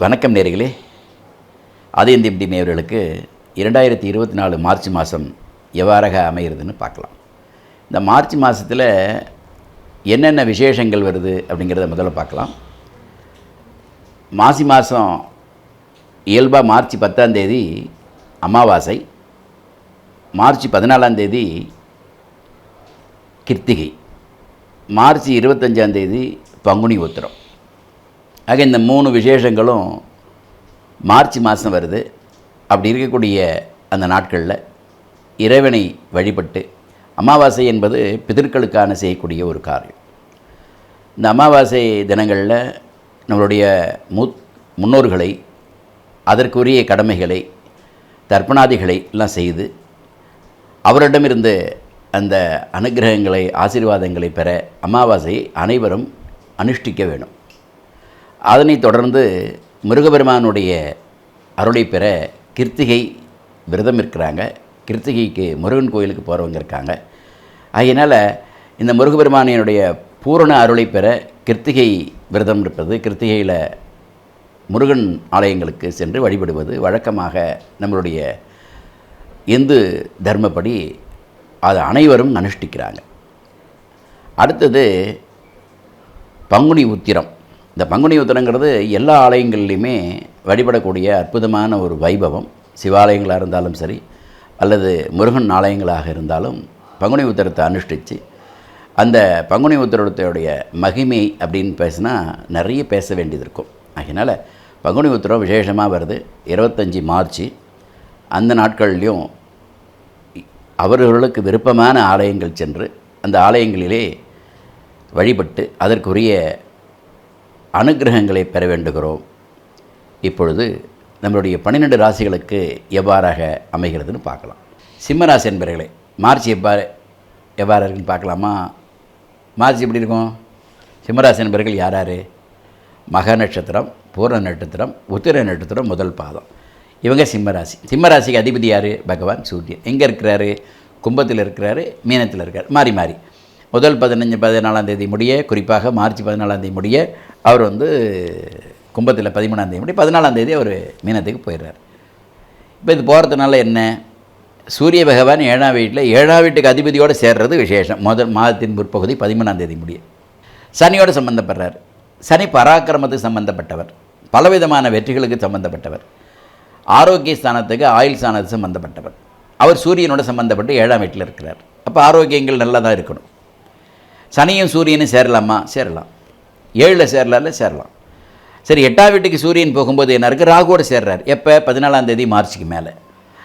வணக்கம் நேர்களே. ஆதியந்தியம்டி நேயர்களுக்கு இரண்டாயிரத்தி இருபத்தி நாலு மார்ச் மாதம் எவ்வாறாக அமைகிறதுன்னு பார்க்கலாம். இந்த மார்ச் மாதத்தில் என்னென்ன விசேஷங்கள் வருது அப்படிங்கிறத முதல்ல பார்க்கலாம். மாசி மாதம் இயல்பாக மார்ச் பத்தாந்தேதி அமாவாசை மார்ச் பதினாலாந்தேதி கிருத்திகை மார்ச் இருபத்தஞ்சாந்தேதி பங்குனி உத்திரம். ஆக இந்த மூணு விசேஷங்களும் மார்ச் மாதம் வருது. அப்படி இருக்கக்கூடிய அந்த நாட்களில் இறைவனை வழிபட்டு அமாவாசை என்பது பிதற்களுக்கான செய்யக்கூடிய ஒரு காரியம். இந்த அமாவாசை தினங்களில் நம்மளுடைய மூத் முன்னோர்களை அதற்குரிய கடமைகளை தர்ப்பணாதிகளை எல்லாம் செய்து அவரிடமிருந்து அந்த அனுகிரகங்களை ஆசீர்வாதங்களை பெற அமாவாசையை அனைவரும் அனுஷ்டிக்க வேணும் அதனைத் தொடர்ந்து முருகபெருமானுடைய அருளை பெற கிருத்திகை விரதம் இருக்கிறாங்க. கிருத்திகைக்கு முருகன் கோயிலுக்கு போகிறவங்க இருக்காங்க. அதனால் இந்த முருகபெருமானினுடைய பூரண அருளை பெற கிருத்திகை விரதம் இருப்பது கிருத்திகையில் முருகன் ஆலயங்களுக்கு சென்று வழிபடுவது வழக்கமாக நம்மளுடைய இந்து தர்மப்படி அது அனைவரும் அனுஷ்டிக்கிறாங்க. அடுத்தது பங்குனி உத்திரம். இந்த பங்குனி உத்திரங்கிறது எல்லா ஆலயங்கள்லையுமே வழிபடக்கூடிய அற்புதமான ஒரு வைபவம். சிவாலயங்களாக இருந்தாலும் சரி அல்லது முருகன் ஆலயங்களாக இருந்தாலும் பங்குனி உத்திரத்தை அனுஷ்டித்து அந்த பங்குனி உத்திரத்தோடைய மகிமை அப்படின்னு பேசினா நிறைய பேச வேண்டியது இருக்கும். அதனால் பங்குனி உத்திரம் விசேஷமாக வருது. இருபத்தஞ்சி மார்ச் அந்த நாட்கள்லேயும் அவர்களுக்கு விருப்பமான ஆலயங்கள் சென்று அந்த ஆலயங்களிலே வழிபட்டு அதற்குரிய அனுகிரகங்களை பெற வேண்டுகிறோம். இப்பொழுது நம்மளுடைய பன்னிரெண்டு ராசிகளுக்கு எவ்வாறாக அமைகிறதுன்னு பார்க்கலாம். சிம்மராசி என்பர்களே மார்ச் எவ்வாறு எவ்வாறு இருக்குன்னு பார்க்கலாமா? மார்ச் எப்படி இருக்கும்? சிம்மராசி என்பர்கள் யார் யார் மக நட்சத்திரம் பூர்ண நட்சத்திரம் உத்திர நட்சத்திரம் முதல் பாதம். இவங்க சிம்மராசி. சிம்மராசிக்கு அதிபதி யார்? பகவான் சூரியன். எங்கே இருக்கிறாரு? கும்பத்தில் இருக்கிறாரு மீனத்தில் இருக்கார். மாறி மாறி. முதல் பதினஞ்சு பதினாலாம் தேதி முடிய குறிப்பாக மார்ச் பதினாலாம் தேதி முடிய அவர் வந்து கும்பத்தில் பதிமூணாம் தேதி முடி பதினாலாம் தேதி அவர் மீனத்துக்கு போயிடுறார். இப்போ இது போகிறதுனால என்ன? சூரிய பகவான் ஏழாம் வீட்டில் ஏழாம் வீட்டுக்கு அதிபதியோடு சேர்றது விசேஷம். முதல் மாதத்தின் முற்பகுதி பதிமூணாம் தேதி முடியும் சனியோடு சம்மந்தப்படுறார் சனி பராக்கிரமத்துக்கு சம்மந்தப்பட்டவர் பலவிதமான வெற்றிகளுக்கு சம்பந்தப்பட்டவர். ஆரோக்கிய ஸ்தானத்துக்கு ஆயுள் ஸ்தானத்துக்கு சம்மந்தப்பட்டவர் அவர் சூரியனோட சம்மந்தப்பட்டு ஏழாம் வீட்டில் இருக்கிறார். அப்போ ஆரோக்கியங்கள் நல்லா தான் இருக்கணும். சனியும் சூரியனும் சேரலாமா? சேரலாம். ஏழில் சேரலாம்ல சேரலாம். சரி எட்டாம் வீட்டுக்கு சூரியன் போகும்போது என்ன இருக்குது ராகுவோட சேர்றார். எப்போ? பதினாலாம் தேதி மார்ச்சுக்கு மேலே.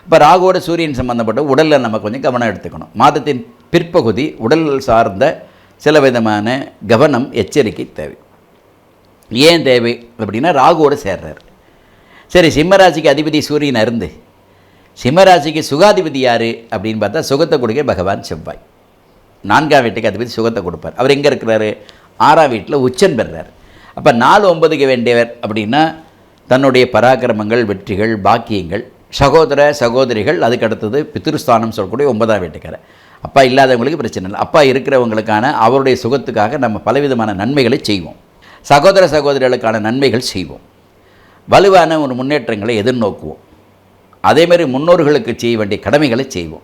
இப்போ ராகுவோட சூரியன் சம்மந்தப்பட்ட உடலில் நம்ம கொஞ்சம் கவனம் எடுத்துக்கணும். மாதத்தின் பிற்பகுதி உடல் சார்ந்த சில விதமான கவனம் எச்சரிக்கை தேவை. ஏன் தேவை அப்படின்னா ராகுவோட சேர்றார். சரி சிம்மராசிக்கு அதிபதி சூரியன் அருந்து சிம்மராசிக்கு சுகாதிபதி யார் அப்படின்னு பார்த்தா சுகத்தை கொடுக்க பகவான் செவ்வாய். நான்காம் வீட்டுக்கு அதிபதி சுகத்தை கொடுப்பார். அவர் எங்கே இருக்கிறாரு? ஆறாம் வீட்டில் உச்சன் பெறுறார். அப்போ நாலு ஒன்பதுக்கு வேண்டியவர் அப்படின்னா தன்னுடைய பராக்கிரமங்கள் வெற்றிகள் பாக்கியங்கள் சகோதர சகோதரிகள் அதுக்கு அடுத்தது பித்திருஸ்தானம் சொல்லக்கூடிய ஒன்பதாம் வீட்டுக்காரர். அப்பா இல்லாதவங்களுக்கு பிரச்சனை இல்லை. அப்பா இருக்கிறவங்களுக்கான அவருடைய சுகத்துக்காக நம்ம பலவிதமான நன்மைகளை செய்வோம். சகோதர சகோதரிகளுக்கான நன்மைகள் செய்வோம். வலுவான ஒரு முன்னேற்றங்களை எதிர்நோக்குவோம். அதேமாதிரி முன்னோர்களுக்கு செய்ய வேண்டிய கடமைகளை செய்வோம்.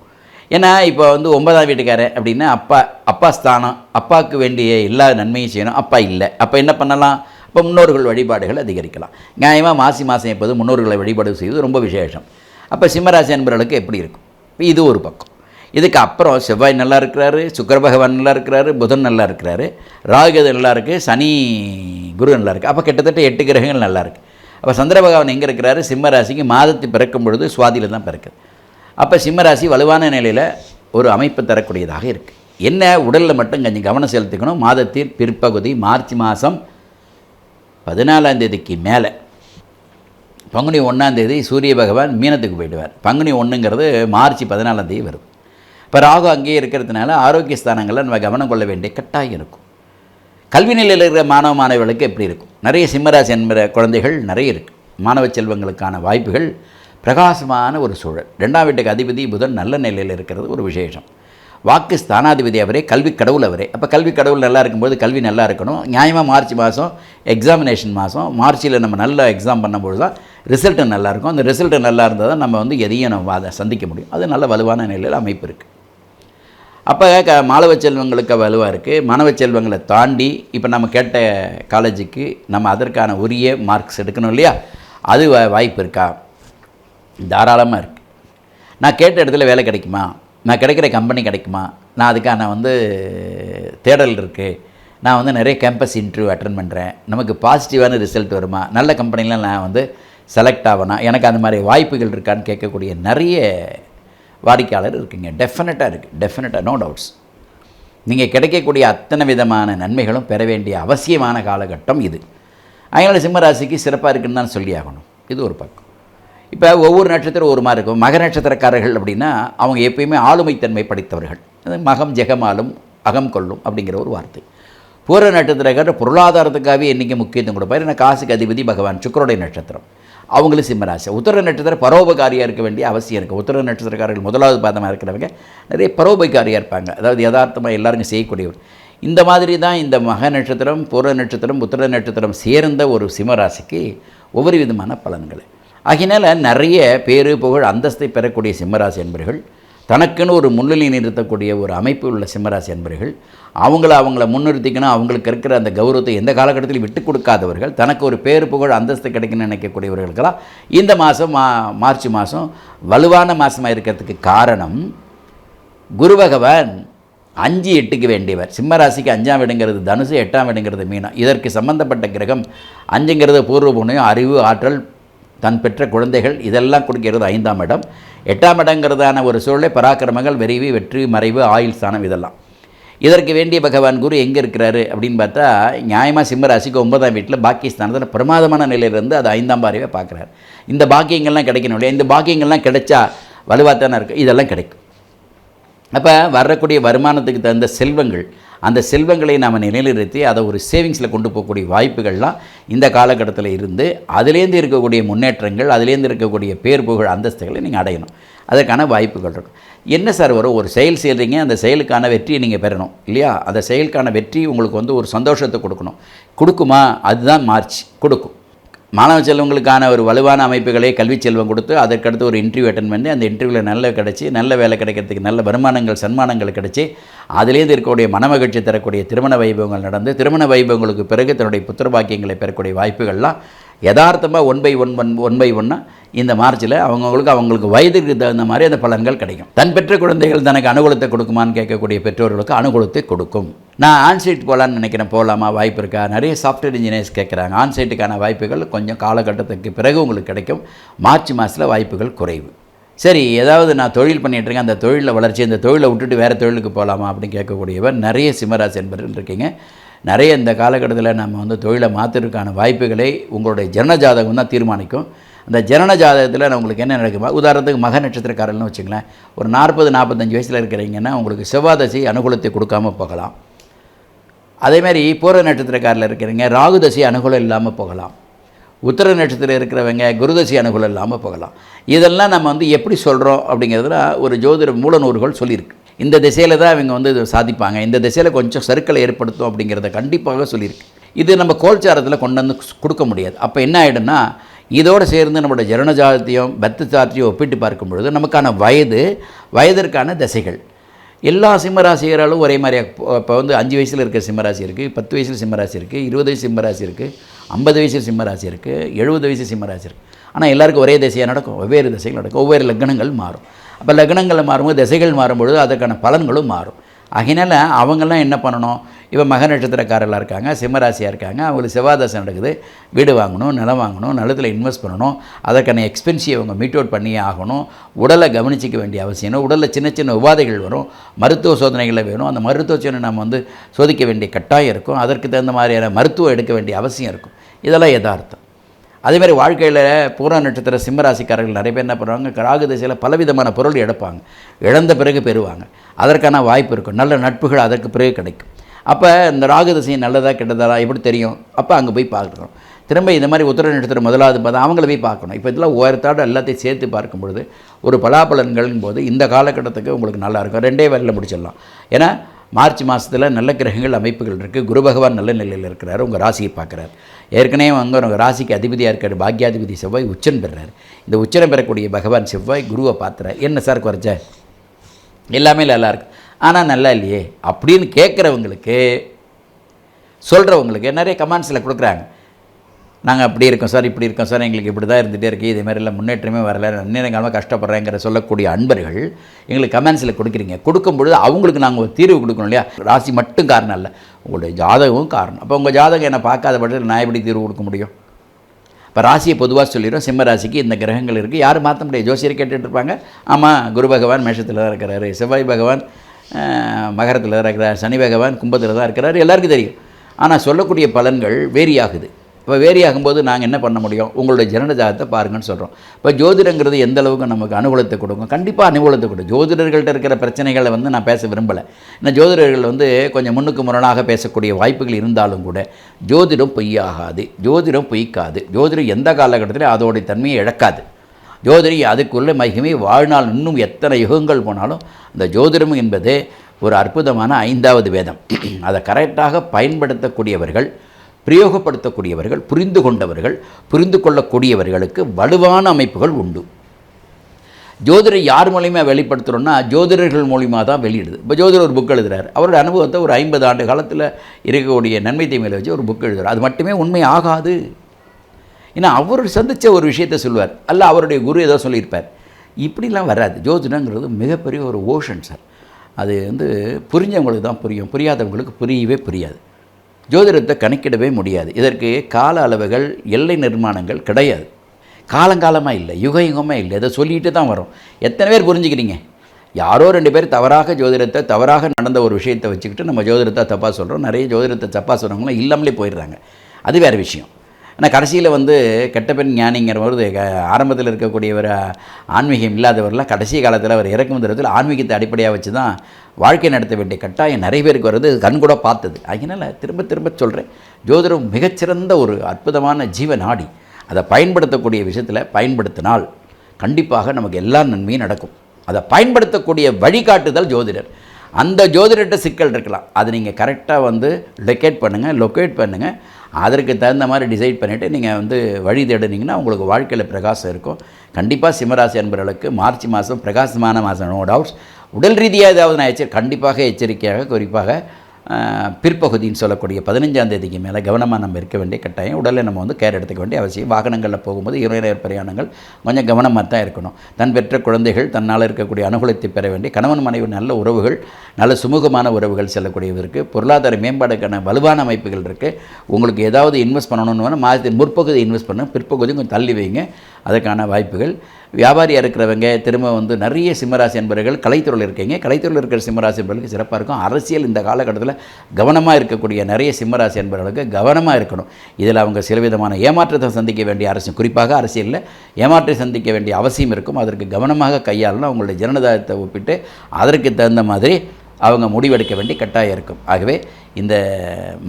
ஏன்னா இப்போ வந்து ஒன்பதாம் வீட்டுக்காரர் அப்படின்னா அப்பா அப்பா ஸ்தானம் அப்பாவுக்கு வேண்டிய எல்லா நன்மையும் செய்யணும். அப்பா இல்லை. அப்போ என்ன பண்ணலாம்? அப்போ முன்னோர்கள் வழிபாடுகள் அதிகரிக்கலாம். நியாயமாக மாசி மாதம் எப்போது முன்னோர்களை வழிபாடு செய்வது ரொம்ப விசேஷம். அப்போ சிம்மராசி என்பவர்களுக்கு எப்படி இருக்கும்? இது ஒரு பக்கம். இதுக்கு அப்புறம் செவ்வாய் நல்லா இருக்கிறாரு சுக்கர பகவான் நல்லா இருக்கிறாரு புதன் நல்லா இருக்கிறாரு ராகுகது நல்லா இருக்குது சனி குரு நல்லா இருக்குது அப்போ கிட்டத்தட்ட எட்டு கிரகங்கள் நல்லா இருக்குது அப்போ சந்திர பகவான் எங்கே இருக்கிறாரு? சிம்ம ராசிக்கு மாதத்து பிறக்கும் பொழுது சுவாதியில் தான் பிறக்குது. அப்போ சிம்மராசி வலுவான நிலையில் ஒரு அமைப்பு தரக்கூடியதாக இருக்குது என்ன? உடலில் மட்டும் கொஞ்சம் கவனம் செலுத்திக்கணும். மாதத்தின் பிற்பகுதி மார்ச் மாதம் பதினாலாம் தேதிக்கு மேலே. பங்குனி ஒன்றாந்தேதி சூரிய பகவான் மீனத்துக்கு போயிடுவார். பங்குனி ஒன்றுங்கிறது மார்ச் பதினாலாம் தேதி வருது. இப்போ ராகு அங்கேயே இருக்கிறதுனால ஆரோக்கிய ஸ்தானங்களில் நம்ம கவனம் கொள்ள வேண்டிய கட்டாயம் இருக்கும். கல்வி நிலையில் இருக்கிற மாணவ மாணவிகளுக்கு எப்படி இருக்கும்? நிறைய சிம்மராசி என்கிற குழந்தைகள் நிறைய இருக்குது மாணவ செல்வங்களுக்கான வாய்ப்புகள் பிரகாசமான ஒரு சூழல். ரெண்டாம் வீட்டுக்கு அதிபதி புதன் நல்ல நிலையில் இருக்கிறது ஒரு விசேஷம். வாக்கு ஸ்தானாதிபதி அவரே கல்வி கடவுள் அவரே. அப்போ கல்வி கடவுள் நல்லா இருக்கும்போது கல்வி நல்லா இருக்கணும். நியாயமாக மார்ச் மாதம் எக்ஸாமினேஷன் மாதம் மார்ச்சில் நம்ம நல்லா எக்ஸாம் பண்ணும்போது தான் ரிசல்ட்டு நல்லாயிருக்கும் அந்த ரிசல்ட்டு நல்லா இருந்தால் தான் நம்ம வந்து எதையும் நம்ம அதை சந்திக்க முடியும். அது நல்ல வலுவான நிலையில் அமைப்பு இருக்குது அப்போ க மாணவ செல்வங்களுக்கு வலுவாக இருக்குது மாணவ செல்வங்களை தாண்டி இப்போ நம்ம கேட்ட காலேஜுக்கு நம்ம அதற்கான உரிய மார்க்ஸ் எடுக்கணும் இல்லையா? அது வா- வாய்ப்பு இருக்கா? தாராளமாக இருக்குது நான் கேட்ட இடத்துல வேலை கிடைக்குமா? நான் கிடைக்கிற கம்பெனி கிடைக்குமா? நான் அதுக்கான வந்து தேடல் இருக்குது நான் வந்து நிறைய கேம்பஸ் இன்டர்வியூ அட்டன் பண்ணுறேன் நமக்கு பாசிட்டிவான ரிசல்ட் வருமா? நல்ல கம்பெனிலாம் நான் வந்து செலக்ட் ஆகணும் எனக்கு அந்த மாதிரி வாய்ப்புகள் இருக்கான்னு கேட்கக்கூடிய நிறைய வாடிக்கையாளர் இருக்குங்க. டெஃபினட்டாக இருக்குது டெஃபினட்டாக நோ டவுட்ஸ் நீங்கள் கிடைக்கக்கூடிய அத்தனை விதமான நன்மைகளும் பெற வேண்டிய அவசியமான காலகட்டம் இது. அதனால் சிம்மராசிக்கு சிறப்பாக இருக்குன்னு தான் சொல்லி ஆகணும். இது ஒரு பக்கம். இப்போ ஒவ்வொரு நட்சத்திரம் ஒரு மாதிரி இருக்கும். மக நட்சத்திரக்காரர்கள் அப்படின்னா அவங்க எப்பயுமே ஆளுமைத்தன்மை படைத்தவர்கள். அது மகம் ஜெகமாலும் அகம் கொள்ளும் அப்படிங்கிற ஒரு வார்த்தை. பூர நட்சத்திரக்காரர் பொருளாதாரத்துக்காகவே என்றைக்கு முக்கியத்துவம் கொடுப்பார்? ஏன்னா காசுக்கு அதிபதி பகவான் சுக்கரோடைய நட்சத்திரம். அவங்களும் சிம்மராசி உத்தர நட்சத்திரம் பரோபகாரியாக இருக்க வேண்டிய அவசியம் இருக்குது உத்தர நட்சத்திரக்காரர்கள் முதலாவது பாதமாக இருக்கிறவங்க நிறைய பரோபகாரியாக இருப்பாங்க. அதாவது யதார்த்தமாக எல்லாருக்கும் செய்யக்கூடியவர். இந்த மாதிரி தான் இந்த மக நட்சத்திரம் பூர நட்சத்திரம் உத்தர நட்சத்திரம் சேர்ந்த ஒரு சிம்மராசிக்கு ஒவ்வொரு விதமான பலன்கள். ஆகையினால நிறைய பேரு புகழ் அந்தஸ்தை பெறக்கூடிய சிம்மராசி என்பர்கள் தனக்குன்னு ஒரு முன்னிலை நிறுத்தக்கூடிய ஒரு அமைப்பு உள்ள சிம்மராசி என்பர்கள் அவங்கள அவங்கள முன்னிறுத்திக்கணும் அவங்களுக்கு இருக்கிற அந்த கௌரவத்தை எந்த காலகட்டத்திலும் விட்டு கொடுக்காதவர்கள் தனக்கு ஒரு பேரு புகழ் அந்தஸ்து கிடைக்குன்னு நினைக்கக்கூடியவர்களுக்கெல்லாம் இந்த மாதம் மா மார்ச் மாதம் வலுவான மாதமாக இருக்கிறதுக்கு காரணம் குரு பகவான் அஞ்சு எட்டுக்கு வேண்டியவர். சிம்மராசிக்கு அஞ்சாம் இடங்கிறது தனுசு எட்டாம் இடங்கிறது மீனம். இதற்கு சம்பந்தப்பட்ட கிரகம் அஞ்சுங்கிறது பூர்வ புண்ணியம் அறிவு ஆற்றல் தன் பெற்ற குழந்தைகள் இதெல்லாம் கொடுக்கிறது ஐந்தாம் இடம். எட்டாம் இடங்கிறதான ஒரு சூழலை பராக்கிரமங்கள் விரைவு வெற்றி மறைவு ஆயுள் ஸ்தானம் இதெல்லாம். இதற்கு வேண்டிய பகவான் குரு எங்கே இருக்கிறாரு அப்படின்னு பார்த்தா நியாயமாக சிம்மராசிக்கு ஒன்பதாம் வீட்டில் பாக்கியஸ்தானத்தில் பிரமாதமான நிலையிலிருந்து அது ஐந்தாம் பார்வையை பார்க்குறாரு. இந்த பாக்கியங்கள்லாம் கிடைக்கணும் இல்லையா? இந்த பாக்கியங்கள்லாம் கிடைச்சா வலுவாக தானே இருக்குது இதெல்லாம் கிடைக்கும். அப்போ வரக்கூடிய வருமானத்துக்கு தகுந்த செல்வங்கள் அந்த செல்வங்களை நாம் நிலைநிறுத்தி அதை ஒரு சேவிங்ஸில் கொண்டு போகக்கூடிய வாய்ப்புகள்லாம் இந்த காலகட்டத்தில் இருந்து அதுலேருந்து இருக்கக்கூடிய முன்னேற்றங்கள் அதுலேருந்து இருக்கக்கூடிய பேர் புகழ் அந்தஸ்துகளை நீங்கள் அடையணும். அதற்கான வாய்ப்புகள் இருக்கும். என்ன சார் வரும்? ஒரு செயல் செய்கிறீங்க அந்த செயலுக்கான வெற்றியை நீங்கள் பெறணும் இல்லையா? அந்த செயலுக்கான வெற்றி உங்களுக்கு வந்து ஒரு சந்தோஷத்தை கொடுக்கணும். கொடுக்குமா? அதுதான் மார்ச். கொடுக்கும். மாணவ செல்வங்களுக்கான ஒரு வலுவான அமைப்புகளை கல்வி செல்வம் கொடுத்து அதற்கடுத்து ஒரு இன்டர்வியூ அட்டன் பண்ணி அந்த இன்டர்வியூவில் நல்ல கிடச்சி நல்ல வேலை கிடைக்கிறதுக்கு நல்ல வருமானங்கள் சன்மானங்கள் கிடச்சி அதுலேருந்து இருக்கக்கூடிய மனமகிழ்ச்சி தரக்கூடிய திருமண வைபவங்கள் நடந்து திருமண வைபவங்களுக்கு பிறகு தன்னுடைய புத்திர பாக்கியங்களை பெறக்கூடிய வாய்ப்புகள்லாம் யதார்த்தமாக one by one one one by ஒன்னாக இந்த மார்ச்சில் அவங்கவுங்களுக்கு அவங்களுக்கு வயதுக்கு தகுந்த மாதிரி அந்த பலன்கள் கிடைக்கும். தன் பெற்ற குழந்தைகள் தனக்கு அனுகூலத்தை கொடுக்குமான்னு கேட்கக்கூடிய பெற்றோர்களுக்கு அனுகூலத்தை கொடுக்கும். நான் ஆன்சைட் போகலான்னு நினைக்கிறேன். போகலாமா வாய்ப்பு இருக்கா? நிறைய சாஃப்ட்வேர் இன்ஜினியர்ஸ் கேட்குறாங்க. ஆன்சைட்டுக்கான வாய்ப்புகள் கொஞ்சம் காலகட்டத்துக்கு பிறகு உங்களுக்கு கிடைக்கும். மார்ச் மாதத்தில் வாய்ப்புகள் குறைவு. சரி ஏதாவது நான் தொழில் பண்ணிகிட்டு இருக்கேன். அந்த தொழிலில் வளர்ச்சி இந்த தொழிலை விட்டுட்டு வேறு தொழிலுக்கு போகலாமா அப்படின்னு கேட்கக்கூடியவர் நிறைய சிம்மராசி என்பர்கள் இருக்கீங்க. நிறைய இந்த காலகட்டத்தில் நம்ம வந்து தொழிலை மாற்றுறதுக்கான வாய்ப்புகளை உங்களுடைய ஜன ஜாதகம் தான் தீர்மானிக்கும். அந்த ஜனன ஜாதகத்தில் நான் உங்களுக்கு என்ன நடக்குமா உதாரணத்துக்கு மக நட்சத்திரக்காரர்னு வச்சுங்களேன். ஒரு நாற்பது நாற்பத்தஞ்சு வயசில் இருக்கிறீங்கன்னா உங்களுக்கு செவ்வாதசி அனுகூலத்தை கொடுக்காம போகலாம். அதேமாதிரி பூர நட்சத்திரக்காரில் இருக்கிறவங்க ராகுதசி அனுகூலம் இல்லாமல் போகலாம். உத்தர நட்சத்திரம் இருக்கிறவங்க குருதசி அனுகூலம் இல்லாமல் போகலாம். இதெல்லாம் நம்ம வந்து எப்படி சொல்கிறோம் அப்படிங்கிறதுல ஒரு ஜோதிட மூலநூறுகள் சொல்லியிருக்கு. இந்த திசையில் தான் இவங்க வந்து சாதிப்பாங்க. இந்த திசையில் கொஞ்சம் சருக்களை ஏற்படுத்தும் அப்படிங்கிறத கண்டிப்பாக சொல்லியிருக்கு. இது நம்ம கோல்சாரத்தில் கொண்டு வந்து கொடுக்க முடியாது. அப்போ என்ன ஆகிடும்னா இதோடு சேர்ந்து நம்மளோட ஜனனஜாதத்தையும் பத்து சாதத்தையும் ஒப்பிட்டு பார்க்கும் பொழுது நமக்கான வயது வயதிற்கான திசைகள். எல்லா சிம்மராசிகராலும் ஒரே மாதிரியாக இப்போ வந்து அஞ்சு வயசில் இருக்கிற சிம்மராசி இருக்குது பத்து வயசில் சிம்மராசி இருக்குது இருபது வயசு சிம்மராசி இருக்குது ஐம்பது வயசு சிம்மராசி இருக்குது எழுபது வயசு சிம்மராசி இருக்குது ஆனால் எல்லாருக்கும் ஒரே திசையாக நடக்கும். வெவ்வேறு திசைகள் நடக்கும். ஒவ்வொரு லக்னங்கள் மாறும். அப்போ லக்னங்கள் மாறும்போது திசைகள் மாறும்பொழுது அதற்கான பலன்களும் மாறும். அதனால் அவங்கெல்லாம் என்ன பண்ணணும்? இப்போ மக நட்சத்திரக்காரர்களாக இருக்காங்க சிம்மராசியாக இருக்காங்க அவங்களுக்கு செவ்வாதசை நடக்குது வீடு வாங்கணும் நிலம் வாங்கணும் நிலத்தில் இன்வெஸ்ட் பண்ணணும் அதற்கான எக்ஸ்பென்சிவ் அவங்க மீட் அவுட் பண்ணியே ஆகணும் உடலை கவனிச்சிக்க வேண்டிய அவசியம் உடலில் சின்ன சின்ன உபாதைகள் வரும் மருத்துவ சோதனைகளை வேணும் அந்த மருத்துவ சோதனை நம்ம வந்து சோதிக்க வேண்டிய கட்டாயம் இருக்கும் அதற்கு தகுந்த மாதிரியான மருத்துவம் எடுக்க வேண்டிய அவசியம் இருக்கும். இதெல்லாம் யதார்த்தம். அதேமாதிரி வாழ்க்கையில் பூரா நட்சத்திர சிம்மராசிக்காரர்கள் நிறைய பேர் என்ன பண்ணுவாங்க? ராகு திசையில் பலவிதமான பொருள் எடுப்பாங்க. இழந்த பிறகு பெறுவாங்க. அதற்கான வாய்ப்பு இருக்கும். நல்ல நட்புகள் அதற்கு பிறகு கிடைக்கும். அப்போ இந்த ராகு திசை நல்லதா கெட்டதா எப்படி தெரியும்? அப்போ அங்கே போய் பார்க்கணும். திரும்ப இந்த மாதிரி உத்தர நட்சத்திரம் முதலாவது பார்த்தா அவங்கள போய் பார்க்கணும். இப்போ இதெல்லாம் உயரத்தோடு எல்லாத்தையும் சேர்த்து பார்க்கும் பொழுது ஒரு பலாபலன்கள்ங்கும் போது இந்த காலகட்டத்துக்கு உங்களுக்கு நல்லா இருக்கும். ரெண்டே வேலையில் முடிச்சிடலாம். ஏன்னா மார்ச் மாதத்தில் நல்ல கிரகங்கள் அமைப்புகள் இருக்குது குரு பகவான் நல்ல நிலையில் இருக்கிறார். உங்கள் ராசியை பார்க்குறாரு. ஏற்கனவே அங்கே ராசிக்கு அதிபதியாக இருக்கார் பாக்யாதிபதி செவ்வாய் உச்சன் பெறுறாரு இந்த உச்சரம் பெறக்கூடிய பகவான் செவ்வாய் குருவை பார்த்துறார் என்ன சார் குறைச்ச? எல்லாமே நல்லா இருக்கு. ஆனால் நல்லா இல்லையே அப்படின்னு கேட்குறவங்களுக்கு சொல்கிறவங்களுக்கு நிறைய கமெண்ட்ஸில் கொடுக்குறாங்க. நாங்கள் அப்படி இருக்கோம் சார் இப்படி இருக்கோம் சார் எங்களுக்கு இப்படி தான் இருந்துகிட்டே இருக்குது இதே மாதிரிலாம் முன்னேற்றமே வரல. நேரங்காலமாக கஷ்டப்படுறேங்கிற சொல்லக்கூடிய அன்பர்கள் எங்களுக்கு கமெண்ட்ஸில் கொடுக்குறீங்க. கொடுக்கும்பொழுது அவங்களுக்கு நாங்கள் ஒரு தீர்வு கொடுக்கணும் இல்லையா? ராசி மட்டும் காரணம் இல்லை உங்களுடைய ஜாதகமும் காரணம். அப்போ உங்கள் ஜாதகம் என்னை பார்க்காத பட்சத்தில் நான் எப்படி தீர்வு கொடுக்க முடியும்? இப்போ ராசியை பொதுவாக சொல்லிடுறோம். சிம்ம ராசிக்கு இந்த கிரகங்கள் இருக்குது யாரும் மாற்ற முடியாது. ஜோசியர் கேட்டுட்ருப்பாங்க ஆமாம் குரு பகவான் மேஷத்தில் தான் இருக்கிறாரு. செவ்வாய் பகவான் மகரத்தில் தான் இருக்கிறார். சனி பகவான் கும்பத்தில் தான் இருக்கிறார். எல்லாருக்கும் தெரியும். ஆனால் சொல்லக்கூடிய பலன்கள் வேரியாகுது. ஆகுது இப்போ வேரி ஆகும்போது நாங்கள் என்ன பண்ண முடியும்? உங்களுடைய ஜனன ஜாதகத்தை பாருங்கன்னு சொல்கிறோம் இப்போ ஜோதிடங்கிறது எந்த அளவுக்கு நமக்கு அனுகூலத்தை கொடுக்கும்? கண்டிப்பாக அனுகூலத்தை கொடுக்கும். ஜோதிடர்கள்ட்ட இருக்கிற பிரச்சனைகளை வந்து நான் பேச விரும்பலை. ஏன்னா ஜோதிடர்கள் வந்து கொஞ்சம் முன்னுக்கு முரணாக பேசக்கூடிய வாய்ப்புகள் இருந்தாலும் கூட ஜோதிடம் பொய்யாகாது. ஜோதிடம் பொய்க்காது. ஜோதிடம் எந்த காலகட்டத்திலையும் அதோடைய தன்மையை இழக்காது. ஜோதிடம் அதுக்குள்ளே மகிமை வாழ்நாள் இன்னும் எத்தனை யுகங்கள் போனாலும் அந்த ஜோதிடம் என்பது ஒரு அற்புதமான ஐந்தாவது வேதம். அதை கரெக்டாக பயன்படுத்தக்கூடியவர்கள் பிரயோகப்படுத்தக்கூடியவர்கள் புரிந்து கொண்டவர்கள் புரிந்து கொள்ளக்கூடியவர்களுக்கு வலுவான அமைப்புகள் உண்டு. ஜோதிடர் யார் மூலியமாக வெளிப்படுத்துகிறோன்னா ஜோதிடர்கள் மூலியமாக தான் வெளியிடுது. இப்போ ஜோதிடர் ஒரு புக் எழுதுகிறார் அவருடைய அனுபவத்தை ஒரு ஐம்பது ஆண்டு காலத்தில் இருக்கக்கூடிய நன்மை தீமையில் வச்சு ஒரு புக் எழுதுகிறார் அது மட்டுமே உண்மை ஆகாது. ஏன்னா அவர் சந்தித்த ஒரு விஷயத்தை சொல்லுவார். அல்ல அவருடைய குரு ஏதோ சொல்லியிருப்பார். இப்படிலாம் வராது. ஜோதிடங்கிறது மிகப்பெரிய ஒரு ஓஷன் சார் அது வந்து புரிஞ்சவங்களுக்கு தான் புரியும். புரியாதவங்களுக்கு புரியவே புரியாது. ஜோதிடத்தை கணக்கிடவே முடியாது. இதற்கு கால அளவுகள் எல்லை நிர்மாணங்கள் கிடையாது. காலங்காலமாக இல்லை யுக யுகமாக இல்லை. இதை சொல்லிட்டு தான் வரும் எத்தனை பேர் புரிஞ்சுக்கிறீங்க? யாரோ ரெண்டு பேர் தவறாக ஜோதிடத்தை தவறாக நடந்த ஒரு விஷயத்தை வச்சுக்கிட்டு நம்ம ஜோதிடத்தை தப்பாக சொல்கிறோம் நிறைய ஜோதிடத்தை தப்பாக சொல்கிறவங்களாம் இல்லாமலே போயிடுறாங்க. அது வேறு விஷயம். ஆனால் கடைசியில் வந்து கெட்ட பெண் ஞானிங்கிற போது ஆரம்பத்தில் இருக்கக்கூடியவர் ஆன்மீகம் இல்லாதவரெலாம் கடைசி காலத்தில் அவர் இறக்கும் தரத்தில் ஆன்மீகத்தை அடிப்படையாக வச்சு தான் வாழ்க்கை நடத்த வேண்டிய கட்டாயம் நிறைய பேருக்கு வருது. கண் கூட பார்த்தது. அதனால் திரும்ப திரும்ப சொல்கிறேன் ஜோதிடம் மிகச்சிறந்த ஒரு அற்புதமான ஜீவ நாடி அதை பயன்படுத்தக்கூடிய விஷயத்தில் பயன்படுத்தினால் கண்டிப்பாக நமக்கு எல்லா நன்மையும் நடக்கும். அதை பயன்படுத்தக்கூடிய வழிகாட்டுதல் ஜோதிடர். அந்த ஜோதிடர்கிட்ட சிக்கல் இருக்கலாம். அதை நீங்கள் கரெக்டாக வந்து லொக்கேட் பண்ணுங்கள் லொக்கேட் பண்ணுங்கள் அதற்கு தகுந்த மாதிரி டிசைட் பண்ணிவிட்டு நீங்கள் வந்து வழி தேடினீங்கன்னா உங்களுக்கு வாழ்க்கையில் பிரகாசம் இருக்கும். கண்டிப்பாக சிம்மராசி அன்பர்களுக்கு மார்ச் மாதம் பிரகாசமான மாதம் நோ டவுட்ஸ் உடல் ரீதியாக ஏதாவது நான் எச்சரி கண்டிப்பாக எச்சரிக்கையாக குறிப்பாக பிற்பகுதின்னு சொல்லக்கூடிய பதினஞ்சாம் தேதிக்கு மேலே கவனமாக நம்ம இருக்க வேண்டிய கட்டாயம். உடலை நம்ம வந்து கேர் எடுத்துக்க வேண்டிய அவசியம். வாகனங்களில் போகும்போது இரவு பிரயாணங்கள் கொஞ்சம் கவனமாக தான் இருக்கணும். தன் பெற்ற குழந்தைகள் தன்னால் இருக்கக்கூடிய அனுகூலத்தை பெற வேண்டிய கணவன் மனைவி நல்ல உறவுகள் நல்ல சுமூகமான உறவுகள் செல்லக்கூடியவருக்கு பொருளாதார மேம்பாடுக்கான வலுவான அமைப்புகள் இருக்குது உங்களுக்கு ஏதாவது இன்வெஸ்ட் பண்ணணும்னு மாதத்தின் முற்பகுதி இன்வெஸ்ட் பண்ண பிற்பகுதி கொஞ்சம் தள்ளி வைங்க. அதற்கான வாய்ப்புகள். வியாபாரியாக இருக்கிறவங்க திரும்ப வந்து நிறைய சிம்மராசி என்பவர்கள் கலைத்துறையில் இருக்கீங்க. கலைத்துறையில் இருக்கிற சிம்மராசி என்பவர்களுக்கு சிறப்பாக இருக்கும். அரசியல் இந்த காலகட்டத்தில் கவனமாக இருக்கக்கூடிய நிறைய சிம்மராசி என்பவர்களுக்கு கவனமாக இருக்கணும். இதில் அவங்க சில விதமான ஏமாற்றத்தை சந்திக்க வேண்டிய அரசு குறிப்பாக அரசியலில் ஏமாற்றை சந்திக்க வேண்டிய அவசியம் இருக்கும். அதற்கு கவனமாக கையாளணும். அவங்களுடைய ஜனநாயகத்தை ஒப்பிட்டு அதற்கு தகுந்த மாதிரி அவங்க முடிவெடுக்க வேண்டிய கட்டாயம் இருக்கும். ஆகவே இந்த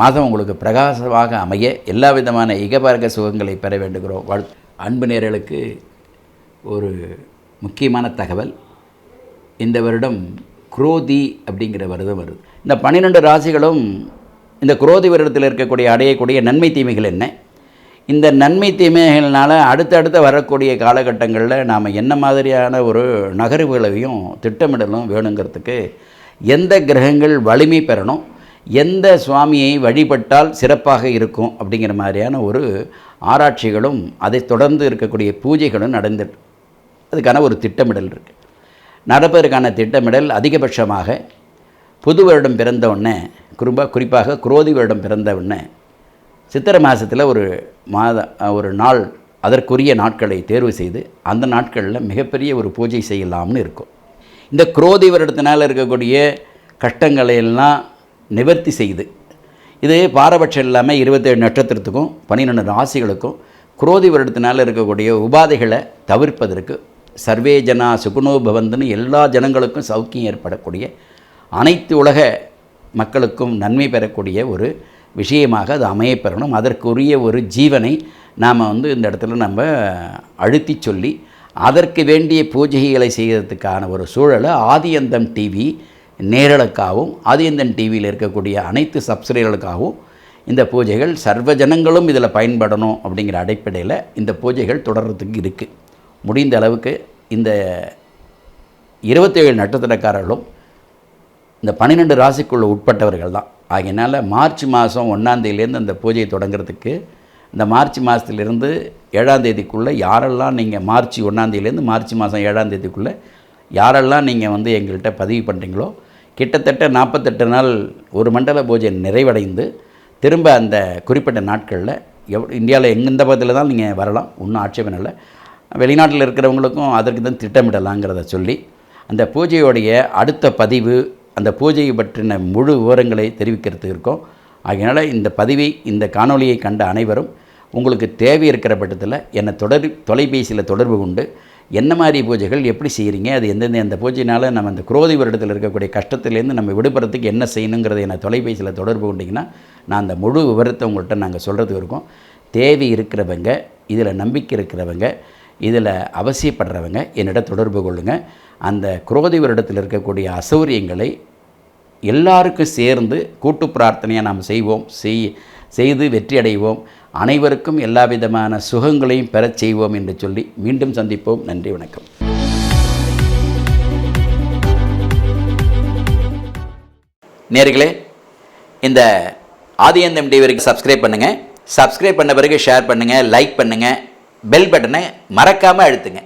மாதம் உங்களுக்கு பிரகாசமாக அமைய எல்லா விதமான இகபார்க்க சுகங்களை பெற வேண்டுகிறோம். வாழ் அன்பு நேர்களுக்கு ஒரு முக்கியமான தகவல். இந்த வருடம் குரோதி அப்படிங்கிற வருடம் வருது. இந்த பன்னிரெண்டு ராசிகளும் இந்த குரோதி வருடத்தில் இருக்கக்கூடிய அடையக்கூடிய நன்மை தீமைகள் என்ன? இந்த நன்மை தீமைகள்னால் அடுத்தடுத்து வரக்கூடிய காலகட்டங்களில் நாம் என்ன மாதிரியான ஒரு நகர்வுகளையும் திட்டமிடலும் வேணுங்கிறதுக்கு எந்த கிரகங்கள் வலிமை பெறணும் எந்த சுவாமியை வழிபட்டால் சிறப்பாக இருக்கும் அப்படிங்கிற மாதிரியான ஒரு ஆராய்ச்சிகளும் அதை தொடர்ந்து இருக்கக்கூடிய பூஜைகளும் நடந்து அதுக்கான ஒரு திட்டமிடல் இருக்குது நடப்பதற்கான திட்டமிடல் அதிகபட்சமாக புது வருடம் பிறந்த உடனே குறிப்பாக குறிப்பாக குரோதி வருடம் பிறந்த உடனே சித்திரை மாதத்தில் ஒரு மாத ஒரு நாள் அதற்குரிய நாட்களை தேர்வு செய்து அந்த நாட்களில் மிகப்பெரிய ஒரு பூஜை செய்யலாம்னு இருக்கும். இந்த குரோதி வருடத்தினால் இருக்கக்கூடிய கஷ்டங்களை எல்லாம் நிவர்த்தி செய்து இது பாரபட்சம் இல்லாமல் இருபத்தேழு நட்சத்திரத்துக்கும் பன்னிரெண்டு ராசிகளுக்கும் குரோதி வருடத்தினால் இருக்கக்கூடிய உபாதைகளை தவிர்ப்பதற்கு சர்வே ஜனா சுகுணோ பவந்துன்னு எல்லா ஜனங்களுக்கும் சௌக்கியம் ஏற்படக்கூடிய அனைத்து உலக மக்களுக்கும் நன்மை பெறக்கூடிய ஒரு விஷயமாக அது அமையப்பெறணும் அதற்குரிய ஒரு ஜீவனை நாம் வந்து இந்த இடத்துல நம்ம அழுத்தி சொல்லி அதற்கு வேண்டிய பூஜைகளை செய்கிறதுக்கான ஒரு சூழலை ஆதியந்தம் டிவி நேரலுக்காகவும் ஆதியந்தன் டிவியில் இருக்கக்கூடிய அனைத்து சப்ஸ்கிரைபர்களுக்காகவும் இந்த பூஜைகள் சர்வ ஜனங்களும் இதில் பயன்படணும் அப்படிங்கிற அடிப்படையில் இந்த பூஜைகள் தொடர்கிறதுக்கு இருக்குது முடிந்த அளவுக்கு இந்த இருபத்தேழு நட்சத்திரக்காரர்களும் இந்த பன்னிரெண்டு ராசிக்குள்ள உட்பட்டவர்கள் தான். ஆகையினால மார்ச் மாதம் ஒன்றாந்தேதியிலேருந்து அந்த பூஜையை தொடங்குறதுக்கு இந்த மார்ச் மாதத்துலேருந்து ஏழாம் தேதிக்குள்ளே யாரெல்லாம் நீங்கள் மார்ச் ஒன்றாந்தேதியிலேருந்து மார்ச் மாதம் ஏழாம் தேதிக்குள்ளே யாரெல்லாம் நீங்கள் வந்து எங்கள்கிட்ட பதிவு பண்ணுறீங்களோ கிட்டத்தட்ட நாற்பத்தெட்டு நாள் ஒரு மண்டல பூஜை நிறைவடைந்து திரும்ப அந்த குறிப்பிட்ட நாட்களில் எவ் இந்தியாவில் எங்கெந்த பகுதியில் தான் நீங்கள் வரலாம் ஒன்றும் ஆட்சேபம் இல்லை. வெளிநாட்டில் இருக்கிறவங்களுக்கும் அதற்கு தான் திட்டமிடலாங்கிறத சொல்லி அந்த பூஜையோடைய அடுத்த பதிவு அந்த பூஜையை பற்றின முழு விவரங்களை தெரிவிக்கிறதுக்கு இருக்கோம். ஆகையினால் இந்த பதிவை இந்த காணொலியை கண்ட அனைவரும் உங்களுக்கு தேவை இருக்கிற பட்சத்தில் என்னை தொடர் தொலைபேசியில் தொடர்பு கொண்டு என்ன மாதிரி பூஜைகள் எப்படி செய்கிறீங்க அது எந்தெந்த அந்த பூஜையினால் நம்ம அந்த குரோதி வருடத்தில் இருக்கக்கூடிய கஷ்டத்துலேருந்து நம்ம விடுபடுறதுக்கு என்ன செய்யணுங்கிறத என்னை தொலைபேசியில் தொடர்பு கொண்டிங்கன்னா நான் அந்த முழு விவரத்தை உங்கள்கிட்ட நாங்கள் சொல்கிறதுக்கு இருக்கோம். தேவை இருக்கிறவங்க இதில் நம்பிக்கை இருக்கிறவங்க இதில் அவசியப்படுறவங்க என்னிடம் தொடர்பு கொள்ளுங்கள் அந்த குரோதி வருடத்தில் இருக்கக்கூடிய அசௌரியங்களை எல்லாருக்கும் சேர்ந்து கூட்டு பிரார்த்தனையாக நாம் செய்வோம். செய் செய்து வெற்றி அடைவோம். அனைவருக்கும் எல்லா விதமான சுகங்களையும் பெறச் செய்வோம் என்று சொல்லி மீண்டும் சந்திப்போம். நன்றி வணக்கம். நேர்களே இந்த ஆதியந்தம் டிவிக்கு சப்ஸ்கிரைப் பண்ணுங்கள் சப்ஸ்கிரைப் பண்ண பிறகு ஷேர் பண்ணுங்கள் லைக் பண்ணுங்கள் பெல் பட்டனை மறக்காமல் அழுத்துங்க.